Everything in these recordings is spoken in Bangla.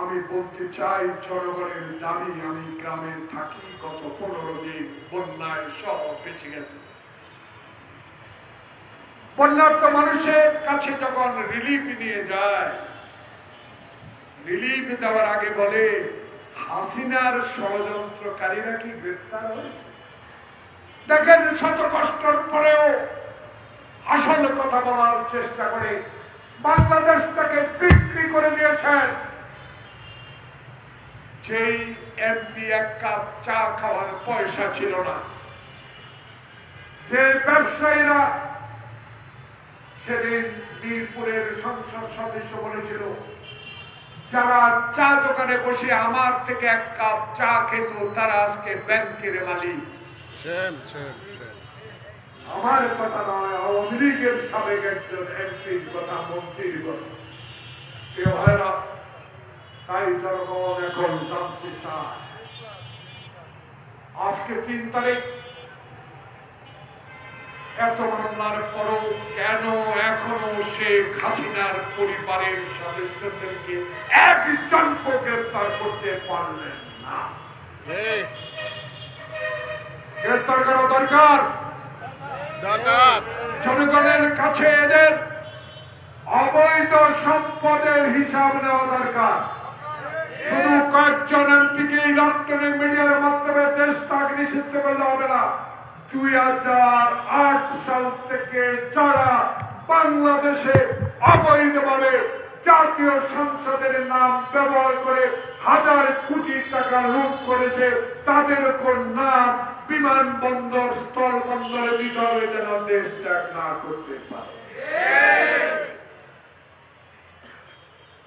আমি বলতে চাই, জনগণের দাবি, আমি গ্রামে থাকি, গত পনেরো দিন বন্যায় সহ বেঁচে গেছে। বন্যার্থ মানুষের কাছে যখন রিলিফ নিয়ে যায় রিলিফ দেওয়ার আগে বলে, হাসিনার ষড়যন্ত্রকারীরা কি গ্রেপ্তার হয়েছে? দেখেন শত কষ্টের পরেও আসল কথা বলার চেষ্টা করে বাংলাদেশটাকে বিক্রি করে দিয়েছেন। যেই এমপি এক কাপ চা খাওয়ার পয়সা ছিল না। যে ব্যবসায়ীরা সেদিন বীরপুরের সংসদ সদস্য বলেছিল যারা চা দোকানে বসে আমার থেকে এক কাপ চা খেত তারা আজকে ব্যাংকের মালিক। আমার কথা নয় আওয়ামী লীগের সাবেক একজন এমপির কথা মন্ত্রীর কথা। কেউ হয় না তাই জনগণ এখন জানতে চায় আজকে তিন তারিখ। এত মামলার পরও কেন এখনও শেখ হাসিনার পরিবারের সদস্যদেরকে একজনকে গ্রেপ্তার করতে পারলেন না? গ্রেপ্তার করা দরকার। দরকার। জনগণের কাছে এদের অবৈধ সম্পদের হিসাব নেওয়া দরকার। শুধু কয়েকজন এমপিকে ইলেকট্রনিক মিডিয়ার মাধ্যমে দেশ তাকে নিষিদ্ধ করলে হবে না। দুই হাজার আট সাল থেকে যারা বাংলাদেশে অবৈধভাবে জাতীয় সংসদের নাম ব্যবহার করে হাজার কোটি টাকা লুট করেছে, তাদের উপর নাম বিমানবন্দর স্থল বন্দরে দিতে হবে যেন দেশ ত্যাগ না করতে পারে।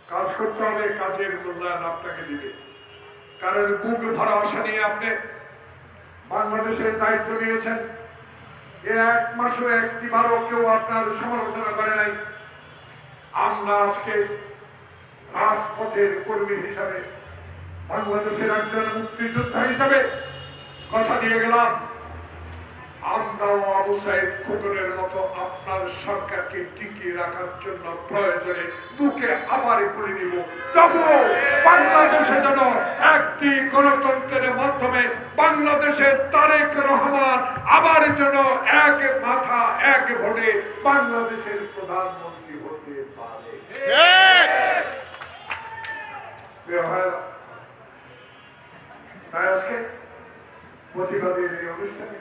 কাজ করতে হবে কাজের মূল্যায়ন আপনাকে দিবে। কারণ বুক ভরা আশা নিয়ে আপনি বাংলাদেশের দায়িত্ব নিয়েছেন। এ এক মাসও একটিবারও কেউ আপনার সমালোচনা করে নাই। আমরা আজকে রাজপথের কর্মী হিসাবে, বাংলাদেশের একজন মুক্তিযোদ্ধা হিসাবে কথা দিয়ে গেলাম। আমরাও আবু সাহেব খোকনের মতো আপনার সরকারকে টিকিয়ে রাখার জন্য প্রয়োজনে বুকে আবার করে নিব। তবু বাংলাদেশে যেন একটি গণতন্ত্রের মাধ্যমে বাংলাদেশের তারেক রহমান আবার যেন এক মাথা, এক ভোটে বাংলাদেশের প্রধানমন্ত্রী হতে পারে। আজকে প্রতিবাদের এই অনুষ্ঠানে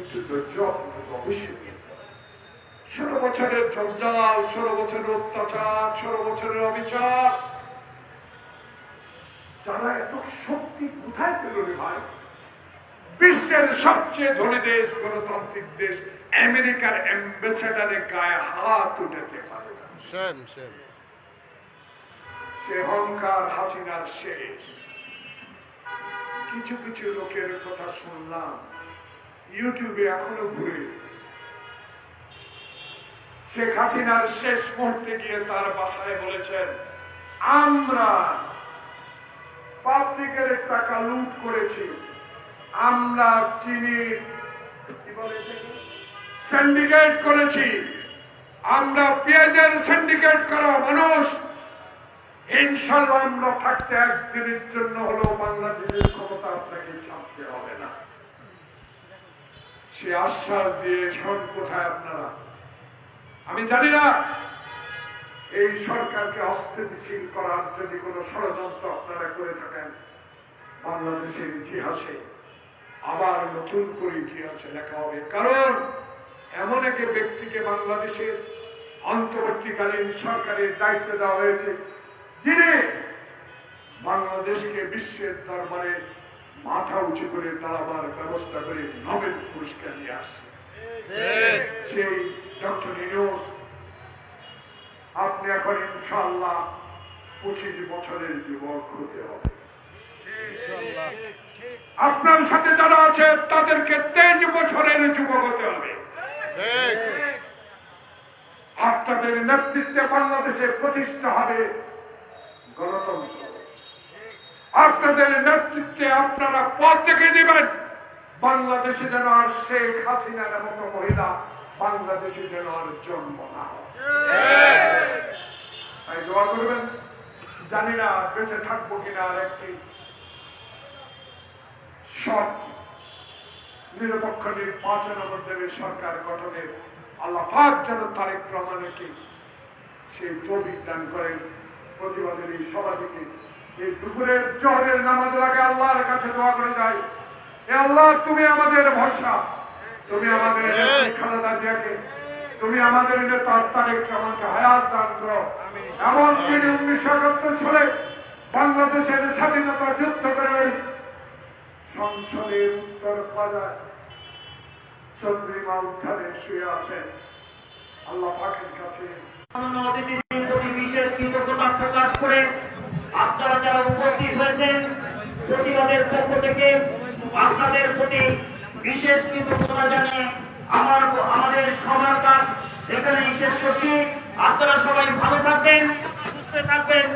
একটু ধৈর্য অবশ্যই ষোলো বছরের জঞ্জাল ষোলো বছরের অত্যাচার ষোলো বছরের অবিচার। যারা এত শক্তি কোথায় পেল রে ভাই? বিশ্বের সবচেয়ে ধনী দেশ গণতান্ত্রিক দেশ আমেরিকার অ্যাম্বাসেডারের গায়ে হাত উঠাতে পারে। সে অহংকার হাসিনার শেষ। কিছু কিছু লোকের কথা শুনলাম। ইউটিউবে এখনও ঘুরে শেখ হাসিনার শেষ মুহূর্তে গিয়ে তার বাসায় বলেছেন, আমরা পাবলিকের টাকা লুট করেছি। আমরা চিনির কি সিন্ডিকেট করেছি। আমরা পেঁয়াজের সিন্ডিকেট করা মানুষ। ইনশাল্লাহ আমরা থাকতে একদিনের জন্য হলেও বাংলাদেশের ক্ষমতা আপনাকে ছাপতে হবে না। সে আশ্বাস দিয়ে এখন কোথায় আপনারা? আমি জানি না এই সরকারকে অস্থিতিশীল করার যদি কোনো ষড়যন্ত্র আপনারা করে থাকেন বাংলাদেশের ইতিহাসে, আবার নতুন করে ইতিহাসে লেখা হবে। কারণ এমন এক ব্যক্তিকে বাংলাদেশের অন্তর্বর্তীকালীন সরকারের দায়িত্ব দেওয়া হয়েছে, যিনি বাংলাদেশকে বিশ্বের দরবারে মাথা উঁচু করে দাঁড়াবার ব্যবস্থা করে নোবেল পুরস্কার নিয়ে আসছে। সেই ডক্টর ইনোস আপনি এখন ইনশাল্লাহ পঁচিশ বছরের যুবক হতে হবে। আপনার সাথে যারা আছে তাদেরকে তেইশ বছরের যুবক হতে হবে। আপনাদের নেতৃত্বে বাংলাদেশে প্রতিষ্ঠা হবে গণতন্ত্র। আপনাদের নেতৃত্বে আপনারা পথ দেখে দিবেন। বাংলাদেশে যেন আর শেখ হাসিনার মতো মহিলা বাংলাদেশে যেন আর জন্ম না তাই দোয়া করবেন। জানি না বেঁচে থাকব কিনা আর একটি নিরপেক্ষ নির্বাচনের মাধ্যমে সরকার গঠনের আল্লাহ পাক যেন তারেক রহমানকে সেই দান করেন। প্রতিবাদের এই সভাটিকে এই দুপুরের জহরের নামাজের আগে আল্লাহর কাছে দোয়া করে যাই। এ আল্লাহ তুমি আমাদের ভরসা। তুমি আমাদের নেত্রী খালেদা জিয়াকে তুমি আমাদের নেতা তারেক রহমানকে হায়াত দান করো। এমন তিনি উনিশশো একাত্তর সালে বাংলাদেশের স্বাধীনতা যুদ্ধ করে ওই সংসদের উত্তর পাড়ায় চন্দ্রিমা উত্থানে শুয়ে আছেন আল্লাহ পাকের কাছে বিশেষ কৃতজ্ঞতা প্রকাশ করে আপনারা যারা উপস্থিত হয়েছেন প্রতিবাদের পক্ষ থেকে, আপনাদের প্রতি বিশেষ কৃতজ্ঞতা জানিয়ে আমার আমাদের সবার কাজ এখানে শেষ করছি। আপনারা সবাই ভালো থাকবেন, সুস্থ থাকবেন।